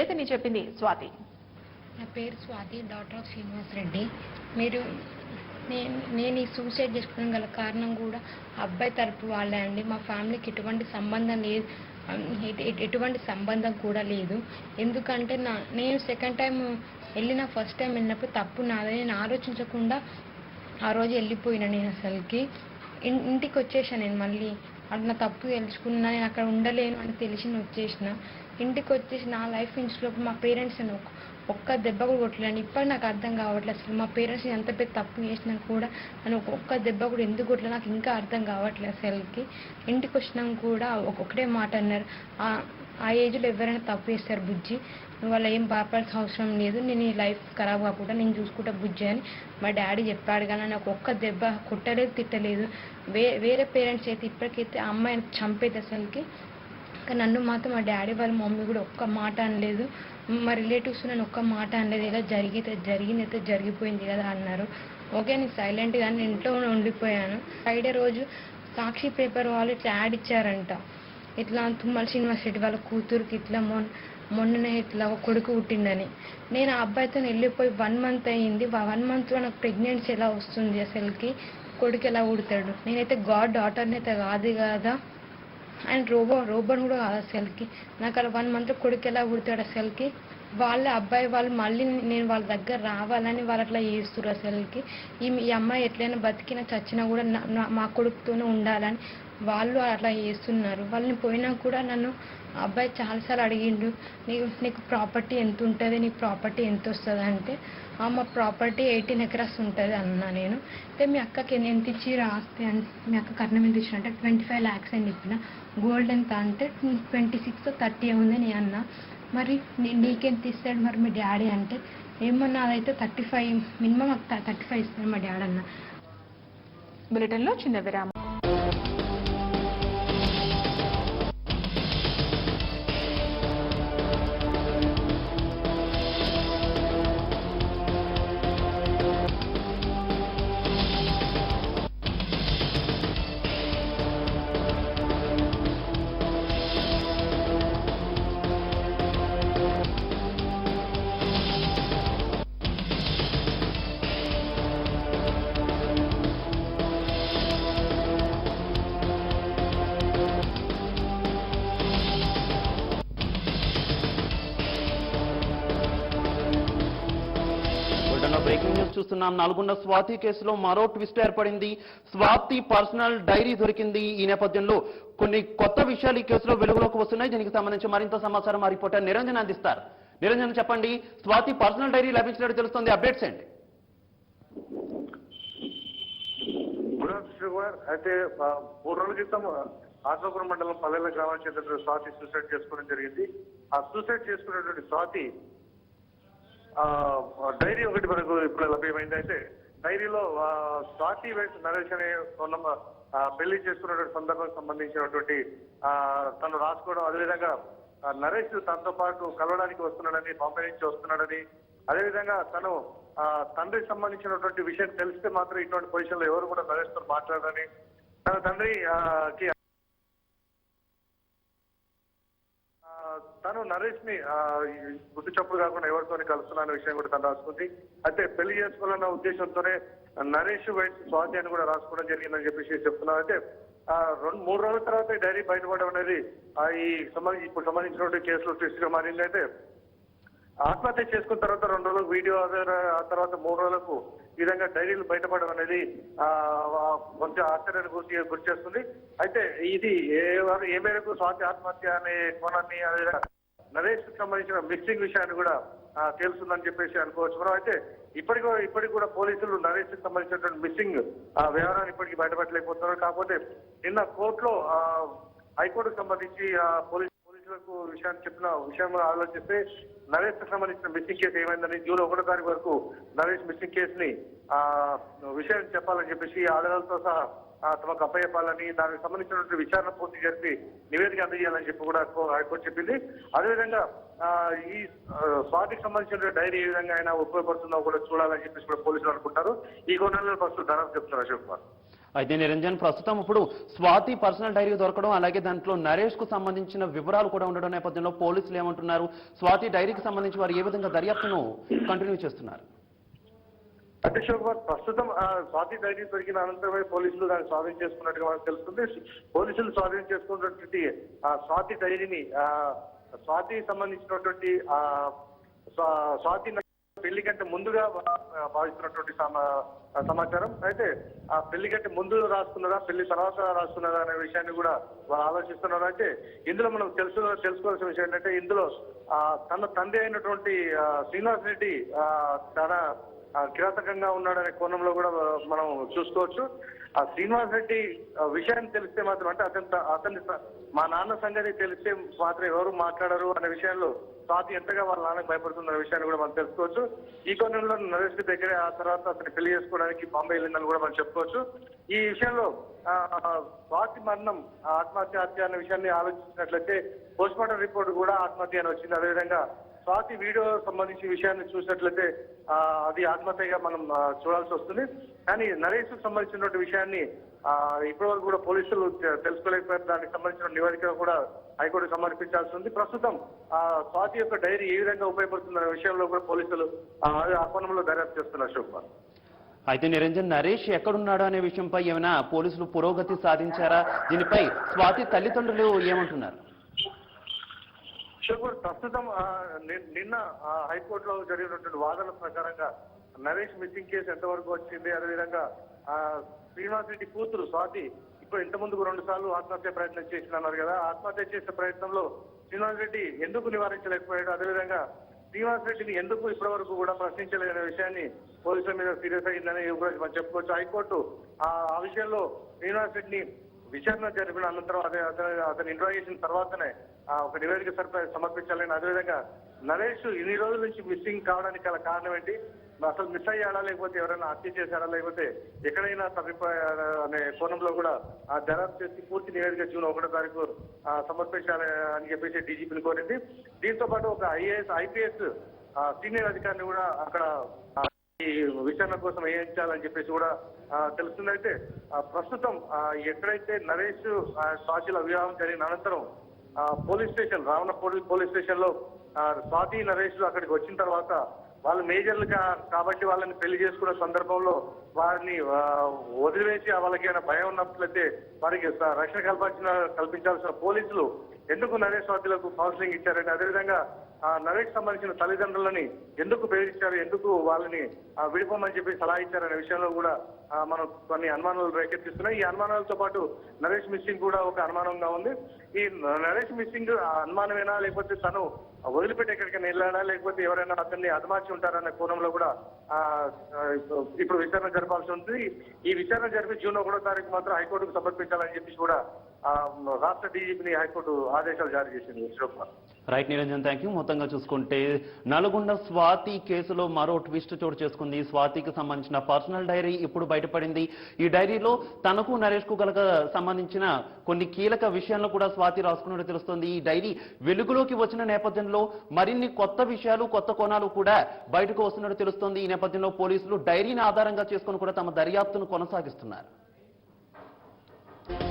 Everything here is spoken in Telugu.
చేతిని చెప్పింది స్వాతి. నా పేరు స్వాతి డాక్టర్ ఆఫ్ శ్రీనివాస్ రెడ్డి. మీరు నేను నేను ఈ సూసైడ్ చేసుకోవడం గల కారణం కూడా అబ్బాయి తరపు వాళ్ళే అండి. మా ఫ్యామిలీకి ఎటువంటి సంబంధం లేదు. ఎటువంటి సంబంధం కూడా లేదు. ఎందుకంటే నా నేను సెకండ్ టైం వెళ్ళిన ఫస్ట్ టైం వెళ్ళినప్పుడు తప్పు నాదని నేను ఆలోచించకుండా ఆ రోజు వెళ్ళిపోయినా నేను అసలుకి. ఇన్- ఇంటికి వచ్చేసాను నేను మళ్ళీ. అటు నా తప్పు తెలుసుకున్నా నేను అక్కడ ఉండలేను అని తెలిసి వచ్చేసిన. ఇంటికి వచ్చేసి నా లైఫ్ ఇన్స్లోపు మా పేరెంట్స్ ఒక్క ఒక్క దెబ్బ కూడా కొట్టలేను ఇప్పటి నాకు అర్థం కావట్లేదు అసలు. మా పేరెంట్స్ ఎంత పెద్ద తప్పు చేసినా కూడా నన్ను ఒక్క- దెబ్బ కూడా ఎందుకు కొట్టలేదు నాకు ఇంకా అర్థం కావట్లేదు అసలుకి. ఇంటికి వచ్చినాక కూడా ఒకటే మాట అన్నారు. "ఆ- ఆ ఏజ్లో ఎవరైనా తప్పు చేస్తారు బుజ్జి. నువ్వు వాళ్ళ ఏం బాధపడాల్సిన అవసరం లేదు. నేను ఈ లైఫ్ ఖరాబ్ కాకుండా నేను చూసుకుంటా బుజ్జి అని మా డాడీ చెప్పాడు కానీ నాకు ఒక్క దెబ్బ కొట్టలేదు తిట్టలేదు. వే వేరే పేరెంట్స్ అయితే ఇప్పటికైతే ఆ అమ్మాయిని చంపేది అసలుకి. కానీ నన్ను మాత్రం మా డాడీ వాళ్ళ మమ్మీ కూడా ఒక్క మాట అనలేదు. మా రిలేటివ్స్ నన్ను ఒక్క మాట అనలేదు. ఇలా జరిగితే జరిగింది అయితే జరిగిపోయింది కదా అన్నారు. ఓకే నేను సైలెంట్గా ఇంట్లో ఉండిపోయాను. ఫ్రైడే రోజు సాక్షి పేపర్ వాళ్ళు ఇట్లా యాడ్ ఇచ్చారంట. ఇట్లా తుమ్మల శ్రీనివాస్ రెడ్డి వాళ్ళ కూతురుకి ఇట్లా మొన్న మొన్ననే ఇట్లా ఒక కొడుకు పుట్టిందని. నేను ఆ అబ్బాయితో వెళ్ళిపోయి వన్ మంత్ అయ్యింది వన్ మంత్లో నాకు ప్రెగ్నెన్సీ ఎలా వస్తుంది అసలుకి? కొడుకు ఎలా పుడతాడు? నేనైతే గాడ్ డాటర్ని అయితే కాదు కదా. అండ్ రోబో రోబోని కూడా కాదు అసలుకి నాకు అలా వన్ మంత్ కొడుకు ఎలా పుడతాడు అసలుకి వాళ్ళ అబ్బాయి వాళ్ళు మళ్ళీ నేను వాళ్ళ దగ్గర రావాలని వాళ్ళు అట్లా చేస్తున్నారు అసలుకి. ఈ ఈ అమ్మాయి ఎట్లయినా బతికినా చచ్చినా కూడా నా- మా కొడుకుతోనే ఉండాలని వాళ్ళు అట్లా చేస్తున్నారు. వాళ్ళని పోయినా కూడా నన్ను ఆ అబ్బాయి చాలాసార్లు అడిగిండు నీకు నీకు ప్రాపర్టీ ఎంత ఉంటుంది నీ ప్రాపర్టీ ఎంత వస్తుంది అంటే "ఆ, మా ప్రాపర్టీ ఎయిటీన్ ఎకరాస్ ఉంటుంది అన్నా నేను. అయితే మీ అక్కకి ఎంత ఇచ్చి రాస్తే మీ అక్క కట్నం ఎంత ఇచ్చిన అంటే ట్వంటీ ఫైవ్ ల్యాక్స్ అని చెప్పిన. గోల్డ్ ఎంత అంటే ట్వంటీ సిక్స్ థర్టీ ఉంది నేను అన్నా. మరి నీ- నీకెంత ఇస్తాడు మరి మీ డాడీ అంటే? ఏమన్నా అదైతే thirty five minimum thirty five ఇస్తాడు మా డాడీ అన్న. బులెటిన్లో చిన్న విరామం. బ్రేకింగ్ చూస్తున్నాం నల్గొండ స్వాతి కేసులో మరో ట్విస్ట్ ఏర్పడింది. స్వాతి పర్సనల్ డైరీ దొరికింది ఈ నేపథ్యంలో. కొన్ని కొత్త విషయాలు ఈ కేసులో వెలుగులోకి వస్తున్నాయి. దీనికి సంబంధించి మరింత సమాచారం మా రిపోర్టర్ నిరంజన్ అందిస్తారు. నిరంజన్ చెప్పండి స్వాతి పర్సనల్ డైరీ లభించినట్టు తెలుస్తుంది. అప్డేట్స్ ఏంటి? అయితే మూడు రోజుల క్రితం ఆత్మపురం మండలం పల్లెల గ్రామానికి చెందిన స్వాతి సూసైడ్ చేసుకోవడం జరిగింది. ఆ సూసైడ్ చేసుకున్నటువంటి స్వాతి డైరీ ఒకటి మనకు ఇప్పుడు లభ్యమైంది. అయితే డైరీలో స్వాతి వెంట నరేష్ అనే వాళ్ళమ్మ పెళ్ళి చేసుకున్నటువంటి సందర్భం సంబంధించినటువంటి ఆ, తను రాసుకోవడం అదేవిధంగా నరేష్ తనతో పాటు కలవడానికి వస్తున్నాడని బాంబే నుంచి వస్తున్నాడని అదేవిధంగా తను ఆ, తండ్రికి సంబంధించినటువంటి విషయం తెలిస్తే మాత్రం ఇటువంటి పొజిషన్లో ఎవరు కూడా నరేష్తో మాట్లాడని తన తండ్రి ఆ, కి ఆ, తను నరేష్ని ఈ గుడ్డు చప్పుడు కాకుండా ఎవరితోని కలుస్తున్న విషయం కూడా తను రాసుకుంది. అయితే పెళ్ళి చేసుకోవాలన్న ఉద్దేశంతోనే నరేష్ వైట్ స్వాతి అని కూడా రాసుకోవడం జరిగిందని చెప్పేసి చెప్తున్నారు. అయితే రెండు మూడు రోజుల తర్వాత ఈ డైరీ బయటపడడం అనేది ఈ సంబంధించి ఇప్పుడు సంబంధించినటువంటి కేసులో ట్విస్ట్గా మారింది. అయితే ఆత్మహత్య చేసుకున్న తర్వాత రెండు రోజులకు వీడియో ఆ తర్వాత మూడు రోజులకు ఈ విధంగా డైరీలు బయటపడడం అనేది కొంచెం ఆశ్చర్యాన్ని గురి గురి చేస్తుంది. అయితే ఇది ఏ ఏ మేరకు స్వాతి ఆత్మహత్య అనే కోణాన్ని అదే నరేష్కు సంబంధించిన మిక్సింగ్ విషయాన్ని కూడా తెలుస్తుందని చెప్పేసి అనుకోవచ్చు. మనం అయితే ఇప్పటికీ ఇప్పటికి కూడా పోలీసులు నరేష్కు సంబంధించినటువంటి మిస్సింగ్ ఆ వ్యవహారాన్ని ఇప్పటికీ బయటపడలేకపోతున్నారు. కాకపోతే నిన్న కోర్టులో హైకోర్టుకు సంబంధించి ఆ, పోలీస్ పోలీసులకు విషయాన్ని చెప్పిన విషయం ఆలోచిస్తే నరేష్కు సంబంధించిన మిస్సింగ్ కేసు ఏమైందని జూలో ఒకటో తారీఖు వరకు నరేష్ మిస్సింగ్ కేసుని ఆ విషయం చెప్పాలని చెప్పేసి ఆడవాళ్ళతో సహా తమకు అప్పయ్యపాలని దానికి సంబంధించినటువంటి విచారణ పూర్తి జరిపి నివేదిక అందజేయాలని చెప్పి కూడా హైకోర్టు చెప్పింది. అదేవిధంగా ఆ, ఈ స్వాటికి స్వాతికి సంబంధించిన డైరీ ఏ విధంగా ఆయన ఉపయోగపడుతుందో కూడా చూడాలని చెప్పేసి కూడా పోలీసులు అనుకుంటారు. ఈ కోణంలో ఫస్ట్ ధనం చెప్తున్నారు అశోక్ కుమార్. అయితే నిరంజన్ ప్రస్తుతం ఇప్పుడు స్వాతి పర్సనల్ డైరీ దొరకడం అలాగే దాంట్లో నరేష్కు సంబంధించిన వివరాలు కూడా ఉండడం నేపథ్యంలో పోలీసులు ఏమంటున్నారు? స్వాతి డైరీకి సంబంధించి వారు ఏ విధంగా దర్యాప్తును కంటిన్యూ చేస్తున్నారు? అధ్యక్ష ప్రస్తుతం ఆ, స్వాతి డైరీ దొరికిన అనంతరమే పోలీసులు దాన్ని స్వాధీనం చేసుకున్నట్టుగా మనకు తెలుస్తుంది. పోలీసులు స్వాధీనం చేసుకున్నటువంటి ఆ స్వాతి డైరీని స్వాతికి సంబంధించినటువంటి స్వాతి పెళ్ళి కంటే ముందుగా భావిస్తున్నటువంటి సమా- సమాచారం. అయితే ఆ పెళ్ళి కంటే ముందు రాసుకున్నదా పెళ్ళి తర్వాత రాసుకున్నదా అనే విషయాన్ని కూడా వాళ్ళు ఆలోచిస్తున్నారు. అయితే ఇందులో మనం తెలుసు తెలుసుకోవాల్సిన విషయం ఏంటంటే ఇందులో ఆ, తన తండ్రి అయినటువంటి శ్రీనివాస్ రెడ్డి చాలా కిరాతకంగా ఉన్నాడనే కోణంలో కూడా మనం చూసుకోవచ్చు. ఆ శ్రీనివాస్ రెడ్డి విషయం విషయాన్ని తెలిస్తే మాత్రం అంటే అతని అతని మా నాన్న సంగతి తెలిస్తే మాత్రం ఎవరు మాట్లాడరు అనే విషయంలో స్వాతి ఎంతగా వాళ్ళ నాన్నకు భయపడుతుందన్న విషయాన్ని కూడా మనం తెలుసుకోవచ్చు. ఈ కోణంలో నరేష్ దగ్గరే ఆ తర్వాత అతను పెళ్ళి చేసుకోవడానికి బాంబే వెళ్ళిందని కూడా మనం చెప్పుకోవచ్చు. ఈ విషయంలో స్వాతి మరణం ఆత్మహత్య హత్య అనే విషయాన్ని ఆలోచించినట్లయితే పోస్ట్ మార్టం రిపోర్ట్ కూడా ఆత్మహత్య అని వచ్చింది. అదేవిధంగా స్వాతి వీడియో సంబంధించి విషయాన్ని చూసినట్లయితే అది ఆత్మహత్యగా మనం చూడాల్సి వస్తుంది. కానీ నరేష్ సంబంధించినటువంటి విషయాన్ని ఇప్పటి ఇప్పటివరకు కూడా పోలీసులు తెలుసుకోలేకపోయారు. దానికి సంబంధించిన నివేదిక కూడా హైకోర్టు సమర్పించాల్సి ఉంది. ప్రస్తుతం ఆ స్వాతి యొక్క డైరీ ఏ విధంగా ఉపయోగపడుతుందనే విషయంలో కూడా పోలీసులు ఆ ఆ కోణంలో దర్యాప్తు చేస్తున్నారు. శివకుమార్ అయితే నిరంజన్ నరేష్ ఎక్కడున్నాడు అనే విషయంపై ఏమైనా పోలీసులు పురోగతి సాధించారా? దీనిపై స్వాతి తల్లిదండ్రులు ఏమంటున్నారు? షుగర్ ప్రస్తుతం నిన్న ఆ, హైకోర్టులో జరిగినటువంటి వాదనల ప్రకారంగా నరేష్ మిస్సింగ్ కేసు ఎంతవరకు వచ్చింది అదేవిధంగా శ్రీనివాస్ రెడ్డి కూతురు స్వాతి ఇప్పుడు ఇంత ముందుకు రెండు సార్లు ఆత్మహత్య ప్రయత్నం చేసినన్నారు కదా ఆత్మహత్య చేసే ప్రయత్నంలో శ్రీనివాస్ రెడ్డి ఎందుకు నివారించలేకపోయాడు? అదేవిధంగా శ్రీనివాస్ రెడ్డిని ఎందుకు ఇప్పటి వరకు కూడా ప్రశ్నించలేదనే విషయాన్ని పోలీసుల మీద సీరియస్ అయిందని కూడా మనం చెప్పుకోవచ్చు. హైకోర్టు ఆ విషయంలో శ్రీనివాస్ రెడ్డిని విచారణ జరిపిన అనంతరం అదే అతని అతని ఇంట్రాగేషన్ తర్వాతనే ఒక నివేదిక సరిపై సమర్పించాలని అదేవిధంగా నరేష్ ఇన్ని రోజుల నుంచి మిస్సింగ్ కావడానికి గల కారణం ఏంటి? అసలు మిస్ అయ్యాడా లేకపోతే ఎవరైనా హత్య చేశాడా లేకపోతే ఎక్కడైనా తప్పిపోయాడా అనే కోణంలో కూడా ఆ దర్యాప్తు చేసి పూర్తి నివేదిక జూన్ ఒకటో తారీఖు సమర్పించాలని సమర్పించాలి అని చెప్పేసి డీజీపీని కోరింది. దీంతో పాటు ఒక ఐఏఎస్ ఐపీఎస్ సీనియర్ అధికారిని కూడా అక్కడ ఈ విచారణ కోసం వేయించాలని చెప్పేసి కూడా తెలుస్తుంది. అయితే ప్రస్తుతం ఎక్కడైతే నరేష్ ఆ, వివాహం జరిగిన అనంతరం పోలీస్ స్టేషన్ రావణపూడి పోలీస్ స్టేషన్లో స్వాతి నరేష్ అక్కడికి వచ్చిన తర్వాత వాళ్ళు మేజర్లు కాబట్టి వాళ్ళని పెళ్ళి చేసుకున్న సందర్భంలో వారిని వదిలివేసి వాళ్ళకి ఏమైనా భయం ఉన్నట్లయితే వారికి రక్షణ కల్పించిన కల్పించాల్సిన పోలీసులు ఎందుకు నరేష్ స్వాతిలకు కౌన్సిలింగ్ ఇచ్చారంటే అదేవిధంగా ఆ నరేష్ సంబంధించిన తల్లిదండ్రులని ఎందుకు బెదిరించారు ఎందుకు వాళ్ళని ఆ, విడిపోమని చెప్పి సలహా ఇచ్చారనే విషయంలో కూడా మనం కొన్ని అనుమానాలు రేకెత్తిస్తున్నాయి. ఈ అనుమానాలతో పాటు నరేష్ మిస్సింగ్ కూడా ఒక అనుమానంగా ఉంది. ఈ నరేష్ మిస్సింగ్ అనుమానమేనా లేకపోతే తను వదిలిపెట్టి ఎక్కడికైనా వెళ్ళాడా లేకపోతే ఎవరైనా అతన్ని అదమార్చి ఉంటారనే కోణంలో కూడా ఇప్పుడు విచారణ జరపాల్సి ఉంటుంది. ఈ విచారణ జరిపి జూన్ ఒకటో తారీఖు మాత్రం హైకోర్టుకు సమర్పించాలని చెప్పి కూడా రాష్ట్ర డీజీపీని హైకోర్టు ఆదేశాలు జారీ చేసింది రైట్ నిరంజన్ థ్యాంక్ యూ మొత్తంగా చూసుకుంటే నల్గొండ స్వాతి కేసులో మరో ట్విస్ట్ చోటు చేసుకుంది. స్వాతికి సంబంధించిన పర్సనల్ డైరీ ఇప్పుడు బయటపడింది. ఈ డైరీలో తనకు నరేష్కు గల సంబంధించిన కొన్ని కీలక విషయాలను కూడా స్వాతి రాసుకున్నట్టు తెలుస్తోంది. ఈ డైరీ వెలుగులోకి వచ్చిన నేపథ్యంలో మరిన్ని కొత్త విషయాలు కొత్త కోణాలు కూడా బయటకు వస్తున్నట్టు తెలుస్తోంది. ఈ నేపథ్యంలో పోలీసులు డైరీని ఆధారంగా చేసుకుని కూడా తమ దర్యాప్తును కొనసాగిస్తున్నారు.